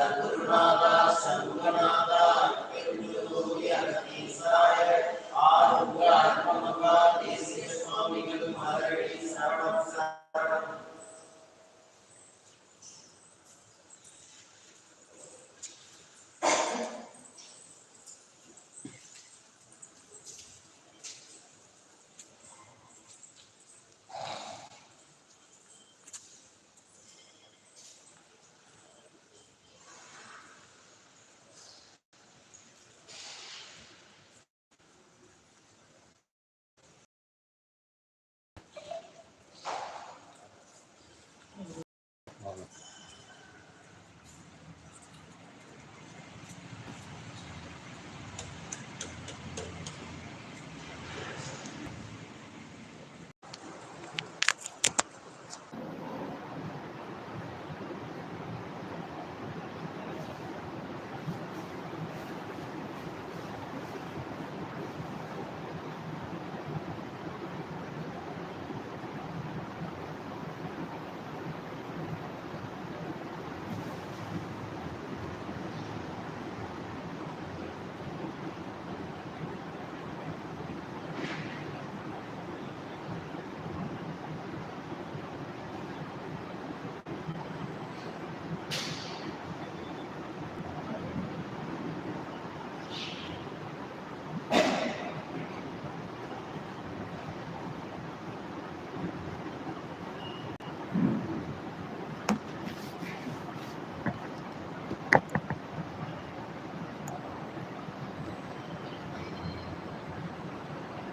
Sadhguru Nada,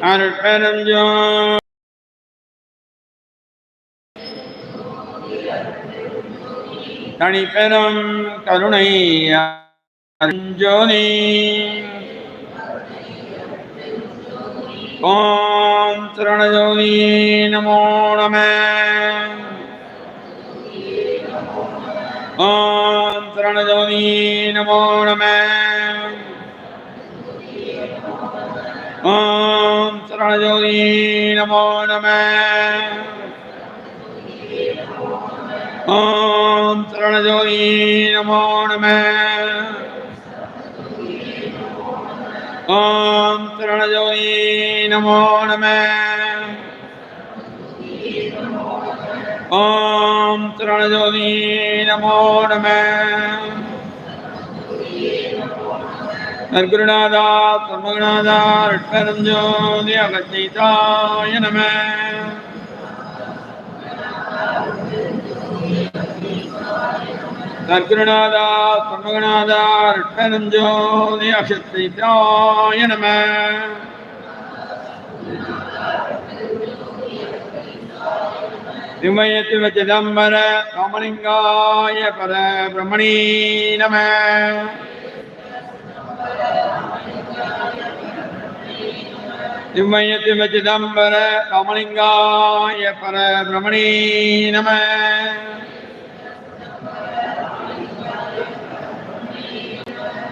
அருட்பெரும் ஜோதி தனிப்பெரும் கருணை அருஞ்சோதி. ஓம் சரணஜோதி நமோ நம. ஓம் சரணஜோதி நமோ நம. ஓம் சரணஜோதி நமோ நம ஓம் சரணஜோதி நமோ நம ஓம் சரணஜோதி நமோ நம ஓம் சரணஜோதி நமோ நம நற்குருநாதா சர்மகுநாதா ரட்பரம் ஜோதி அகச்சைதாய நம நற்குருநாதா சர்மகுநாதா ரட்பரம் ஜோதி அகச்சைதாய நம திமயத்திவ சிதம்பர ராமலிங்காய பர பிரமணி நம. திம்மயத்திவ சிதம்பர ராமலிங்காய பர பிரமணி நம.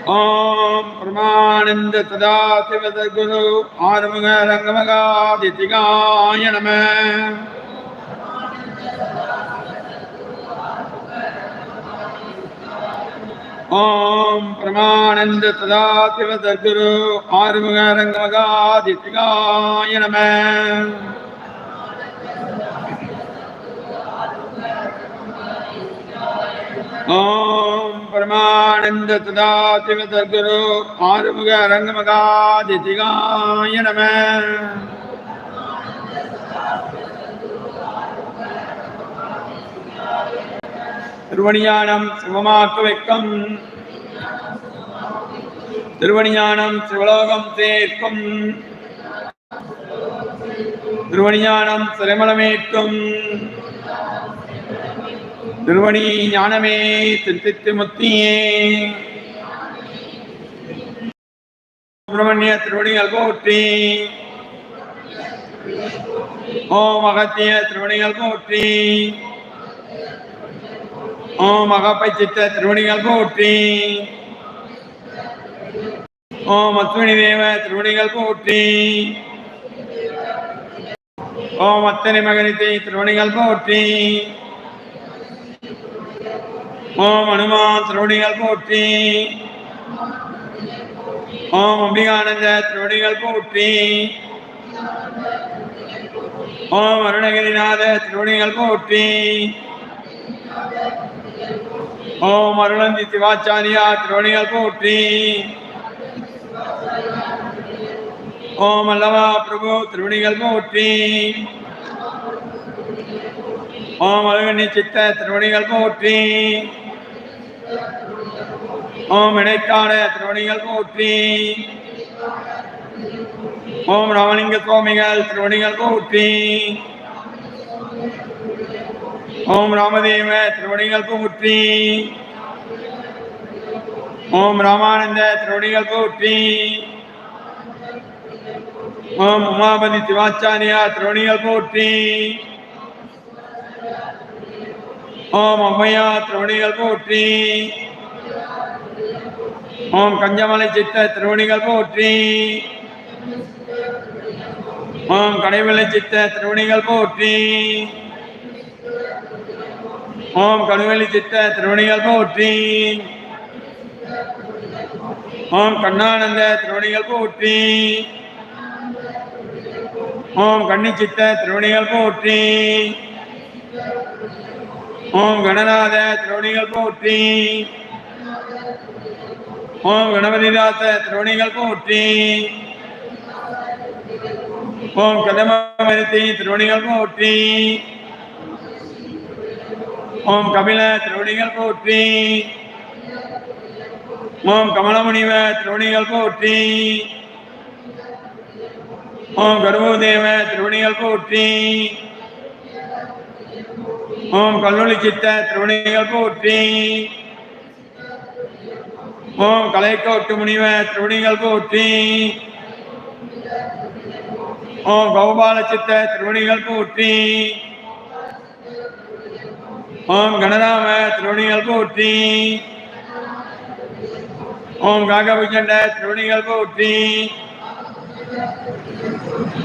ஓம் பிரமானந்த சதாசிவ குரு ஆறுமுக ரங்கமகாதிதிகாய நம. ஓம் பிரமானந்த சதா சதாசிவ சத்குரு ஆறுமுக ரங்கமகாதிகாய நம. ஓம் பிரமானந்த சதா சதாசிவ சத்குரு ஆறுமுக ரங்கமகாதிகாய நம. திருவணியானம் சிவமாக்க வைக்கும் திருவணியானம் சிவலோகம் சேர்க்கும். திருவணியானம் சிறைமலமேற்கும். திருவணி ஞானமே திருத்தித்து முத்தியே சுப்பிரமணிய திருவடிகள் போற்றி ஓம் அகத்திய திருவடிகள் போற்றி ஓம் அகப்பை சித்த திருவடிகள் போற்றி ஓம் அத்மணி தேவ திருவடிகள் போற்றி ஓம் அத்தனை மகனித்தை திருவடிகள் போற்றி ஓம் அனுமான் திருவடிகள் போற்றி ஓம் அம்பிகானந்த திருவடிகள் போற்றி ஓம் அருணகிரிநாத திருவடிகள் போற்றி ஓம் அருளஞ்சி சிவாச்சாரியா திருவடிகள் போற்றி. ஓம் அல்லவா பிரபு திருவணிகள் போற்றி. ஓம் அழகண்ணி சித்த திருவணிகள் போற்றி. ஓம் இடைக்காட திருவணிகள் போற்றி. ஓம் ராமலிங்க சுவாமிகள் திருவணிகள் போற்றி. ஓம் ராமதேவ திருவடிகள் பூற்றி. ஓம் ராமானந்த திருவடிகள் பூற்றி. ஓம் உமாபதி சிவாச்சாரியா திருவடிகள் பூற்றி. ஓம் அம்மையா திருவடிகள் பூற்றி. ஓம் கஞ்சமலை சித்த திருவணிகள் போற்றி. ஓம் கடைவெளி சித்த திருவணிகள் போற்றி. ஓம் கடுவெளி சித்த திருவடிகள் போற்றி. ஓம் கண்ணானந்த திருவடிகள் போற்றி. ஓம் கன்னிச்சித்த திருவடிகள் போற்றி. ஓம் கணநாத திருவடிகள் போற்றி. ஓம் கணபதிதாச திருவடிகள் போற்றி. ஓம் கதமரித்தி திருவடிகள் போற்றி. ஓம் கபில திருவடிகள் போற்றி. ஓம் கமலமுனிவ திருவடிகள் போற்றி. ஓம் கருவதேவ திருவடிகள் போற்றி. ஓம் கல்லூரி சித்த திருவடிகள் போற்றி. ஓம் கலைக்கோட்டு முனிவ திருவடிகள் போற்றி. ஓம் கௌபால சித்த திருவடிகள் போற்றி. ஓம் கணராம திருவணிகள் போற்றி. ஓம் காகபுஜண்ட திருவணிகள் போற்றி.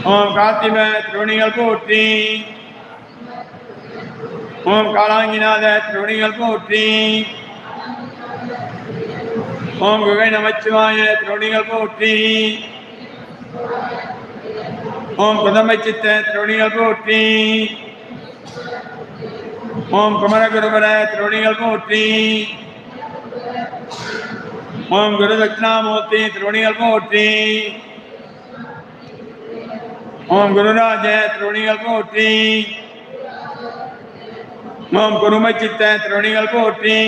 ஓம் காத்திம திருவணிகள் போற்றி. ஓம் காலாங்கிநாத திருவணிகள் போற்றி. ஓம் குகை நமச்சிவாய திருவணிகள் போற்றி. ஓம் குதம்பை சித்த திருவணிகள் போற்றி. ஓம் குமரகுருபர திருவடிகள் போற்றி ஓம் குரு தட்சிணாமூர்த்தி திருவடிகள் போற்றி ஓம் குருராஜ திருவடிகள் போற்றி ஓம் குருமை சித்த திருவடிகள் போற்றி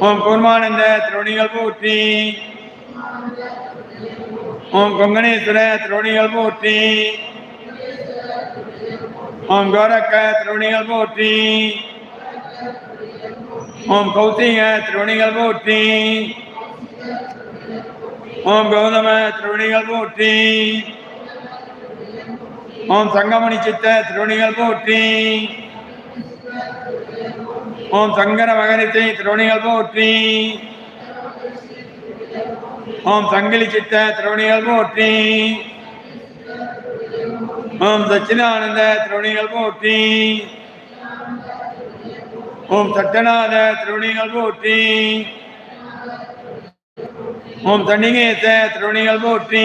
ஓம் குருமானந்த திருவடிகள் போற்றி ஓம் கொங்கணேஸ்வர திருவடிகள் மூர்த்தி ஓம் கோரக்க திருவணிகள் போற்றி. ஓம் கௌசிக திருவணிகள் போற்றி. ஓம் கௌதம திருவணிகள் போற்றி. ஓம் சங்கமணி சித்த திருவணிகள் போற்றி. ஓம் சங்கர மகனித்தை திருவணிகள் போற்றி. ஓம் சங்கிலி சித்த திருவணிகள் போற்றி. ஓம் சச்சிதானந்த திருவணிகள் போற்றி. ஓம் சட்டநாத திருவணிகள் போற்றி. ஓம் தன்னிகேச திருவணிகள் போற்றி.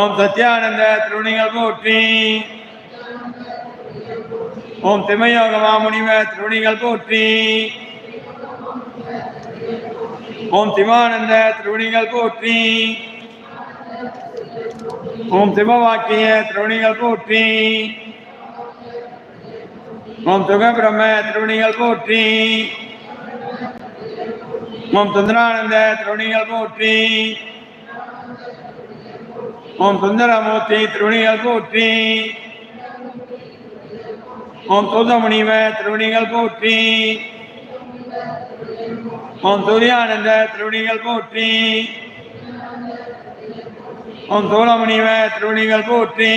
ஓம் சத்யானந்த திருவணிகள் போற்றி. ஓம் திமயோக மாமுனிவ திருவணிகள் போற்றி. ஓம் திமானந்த திருவணிகள் போற்றி. ஓம் சிவவாக்கிய திருவணிகள் போற்றி. ஓம் சுகபிரம திருவணிகள் போற்றி. ஓம் சுந்தரானந்த திருவணிகள் போற்றி. ஓம் சுந்தரமூர்த்தி திருவணிகள் போற்றி. ஓம் சூதமுனிவ திருவணிகள் போற்றி. ஓம் சூரியானந்த திருவணிகள் போற்றி. ஓம் சோழமுனிவர் திருவடிகள் போற்றி.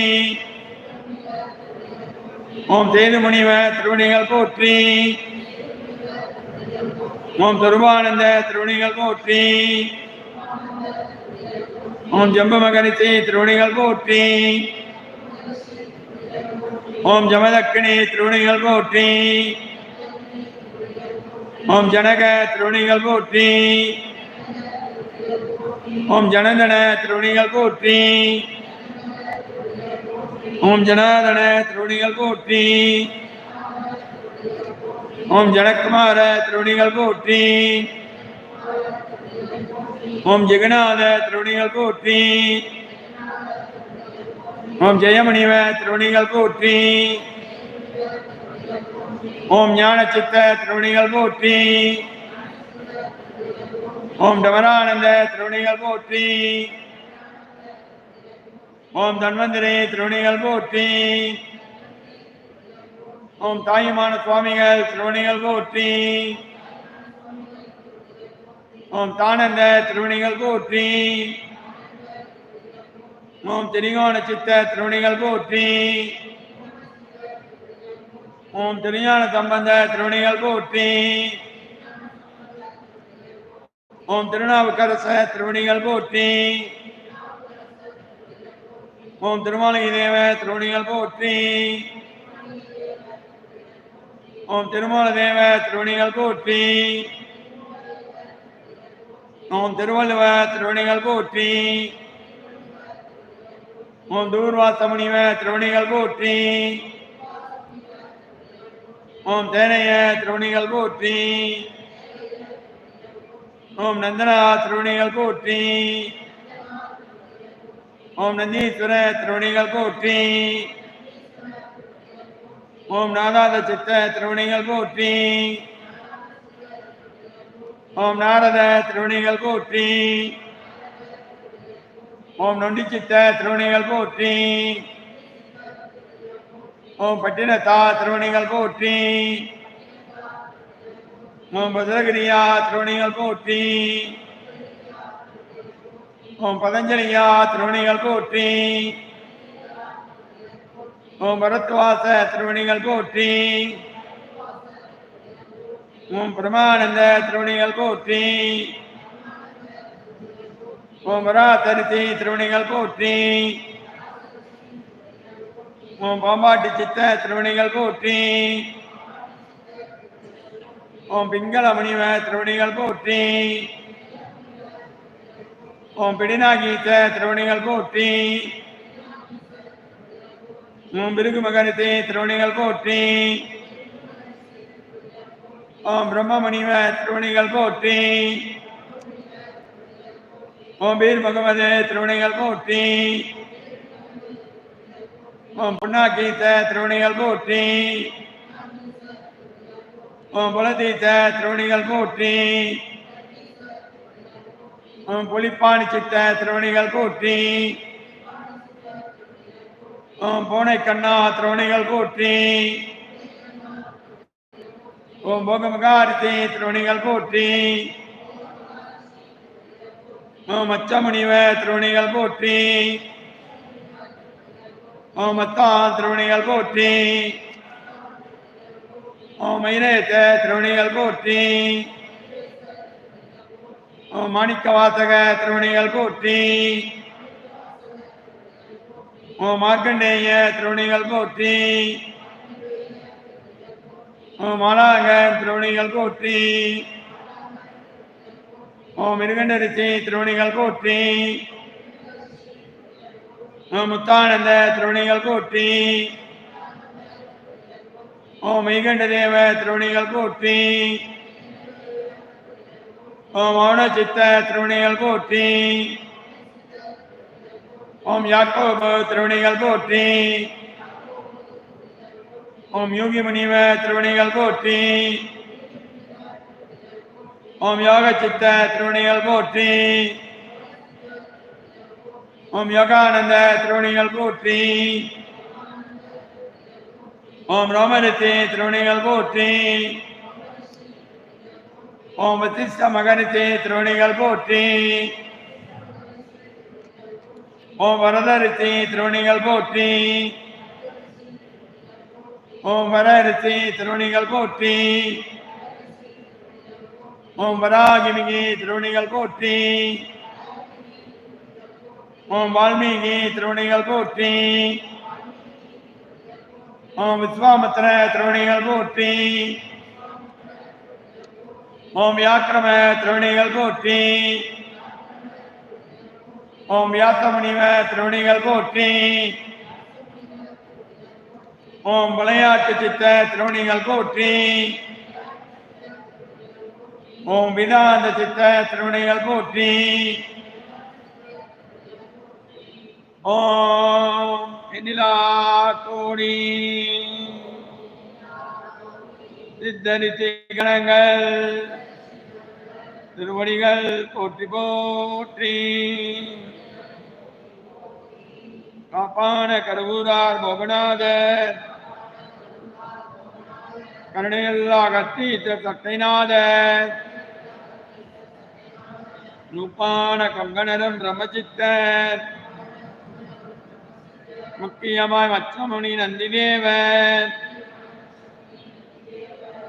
ஓம் சேது முனிவர் திருவடிகள் போற்றி. ஓம் துருபானந்த திருவடிகள் போற்றி. ஓம் ஜம்பு மகரிஷி திருவடிகள் போற்றி. ஓம் ஜமதக்கினி திருவணிகள் போற்றி. ஓம் ஜனக திருவணிகள் போற்றி. ஓம் ஜனதன திருவணிகள் போற்றி. ஓம் ஜனாதன திருவணிகள் போற்றி. ஓம் ஜனகுமார திருவணிகள் போற்றி. ஓம் ஜெகநாத திருவணிகள் போற்றி. ஓம் ஜெயமணிவ திருவணிகள் போற்றி. ஓம் ஞான சித்த திருவணிகள் போற்றி. ஓம் டமரானந்த திருவணிகள் போற்றி. ஓம் தன்வந்திரி திருவணிகள் போற்றி. ஓம் தாயுமான சுவாமிகள் திருவணிகள் போற்றி. ஓம் தானந்த திருவணிகள் போற்றி. ஓம் திரிகோண சித்த திருவணிகள் போற்றி. ஓம் திருஞான சம்பந்த திருவணிகள் போற்றி. ஓம் திருநாவுக்கரச திருவணிகள் போற்றி. ஓம் திருமாலை தேவ திருவணிகள் போற்றி. ஓம் திருமால தேவ திருவணிகள் போற்றி. ஓம் திருவள்ளுவ திருவணிகள் போற்றி. ஓம் தூர்வாசமுனிவ திருவணிகள் போற்றி. ஓம் தேனைய திருவணிகள் போற்றி. ஓம் நந்தனா திருவணிகள் போற்றி. ஓம் நந்தீஸ்வர திருவணிகள் போற்றி. ஓம் நாதாத சித்த திருவணிகள் போற்றி. ஓம் நாரத திருவணிகள் போற்றி. ஓம் நொண்டி சித்த திருவணிகள் போற்றி. ஓம் பட்டினத்தா திருவணிகள் போற்றி. ஓம் பதகிரியா திருவணிகள் போற்றி ஓம் பதஞ்சலியா திருவணிகள் போற்றி ஓம் பரத்வாச திருவணிகள் போற்றி ஓம் பிரமானந்த திருவணிகள் போற்றி ஓம் பராத்தரிசி திருவணிகள் போற்றி ஓம் பாம்பாட்டி சித்த திருவணிகள் போற்றி ஓம் பிங்கள மணிவ திருவணிகள் போற்றி. ஓம் பிடிநாகீத்த திருவணிகள் போற்றி. ஓம் பிருகு மகனத்தை திருவணிகள் போற்றி. ஓம் பிரம்ம திருவணிகள் திருவடிகள் போற்றி. ஓம் பீர் முகமது திருவணிகள் போற்றி. ஓம் புண்ணாக்கீத்த திருவணிகள் போற்றி. புலதீத்த திருவணிகள் போற்றி. ஓம் புலிப்பாணி சித்த திருவணிகள் போற்றி. பூனை கண்ணா திருவணிகள் போற்றி. ஓம் போகமகாரித்தி திருவணிகள் போற்றி. ஓம் திருவணிகள் போற்றி. ஓம் திருவணிகள் போற்றி. ஓம் திருவணிகள் போற்றி. மாணிக்க வாசக திருவணிகள் போற்றி. ஓம் மார்க்கண்டேய திருவணிகள் போற்றி. ஓம் மாலாக திருவணிகள் போற்றி. ஓ மிருகண்டரிசி திருவணிகள் போற்றி. முத்தானந்த திருவணிகள் போற்றி. ஓம் மெய்கண்ட தேவ திருவணிகள் போற்றி. ஓம் மௌன சித்த திருவணிகள் போற்றி. ஓம் யாக்கோபு திருவணிகள் போற்றி. ஓம் யோகி முனிவ திருவணிகள் போற்றி. ஓம் யோக சித்த திருவணிகள் போற்றி. ஓம் யோகானந்த திருவணிகள் போற்றி. ஓம் ரோமரித்தி திருவணிகள் போற்றி. ஓம் வத்திஷ்ட மகனத்தே திருவணிகள் போற்றி. ஓம் வரதரித்தி திருவணிகள் போற்றி. ஓம் வரரித்தி திருவணிகள் போற்றி. ஓம் வராகிமிகி திருவணிகள் போற்றி. ஓம் வால்மீகி திருவணிகள் போற்றி. ஓம் விஸ்வாமித்திர திருவணிகள் போற்றி. ஓம் வியாக்கிரம திருவணிகள் போற்றி. ஓம் வியாசமுனிவ திருவணிகள் போற்றி. ஓம் விளையாட்டு சித்த திருவணிகள் போற்றி. ஓம் விதாந்த சித்த திருவணிகள் போற்றி. ஓம் எண்ணிலா கோடி சித்தரித்தி கணங்கள் திருவடிகள் போற்றி போற்றி. காப்பான கருவூரார் போகநாதர் கருணையல்லா கத்தி தட்டைநாதர் நூப்பான கங்கணரும் பிரம்மசித்தர் முக்கியமாய் மச்சமுனி நந்திதேவர்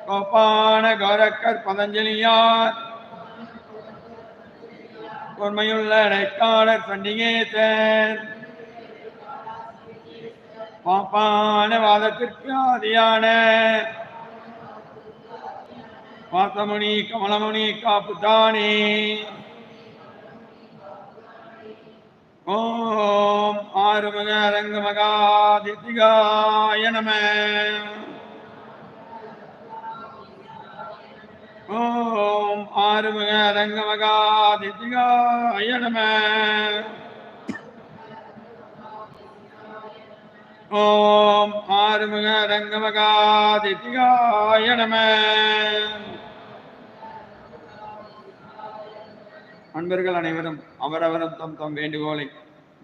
கோபான கோரக்கர் பதஞ்சலியார். பொன்மையுள்ள இடைக்காலர் சண்டிகேசர் பாப்பான வாதத்திற்கு ஆதியான. வாசமுனி கமலமுனி காப்புதானே ஓம் ஆறுமுக ரங்க மகாதிதிகாய நம. ஓம் ஆறுமுக ரங்க மகாதிதிகாய நம. ஓம் ஆறுமுக ரங்க மகாதிதிகாய நம. அன்பர்கள் அனைவரும் அவரவரும் தம் தம் வேண்டுகோளை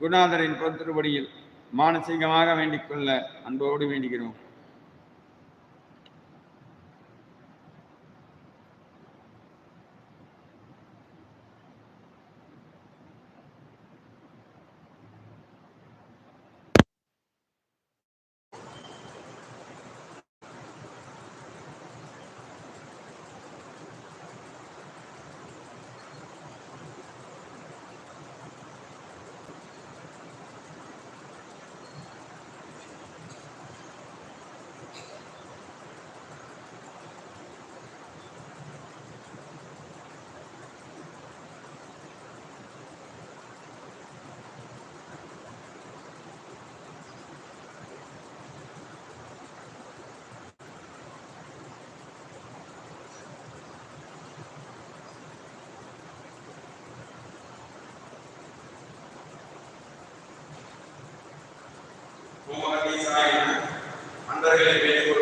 குருநாதரின் பொறுத்திருபடியில் மானசீகமாக வேண்டிக் கொள்ள அன்போடு வேண்டுகிறோம். அன்பர்களை வேண்டிக்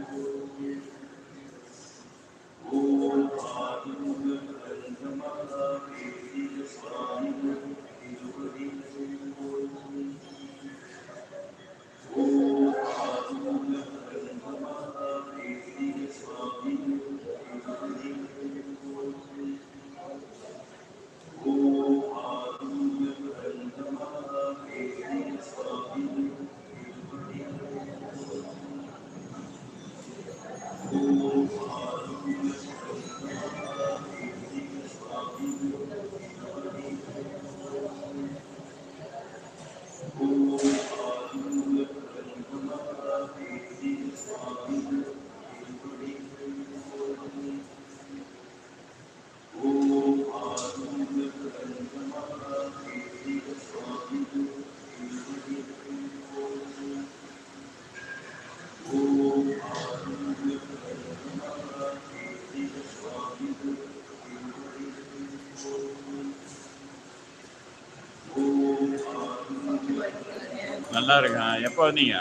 நல்லா இருக்கான் எப்போ வந்தீங்க?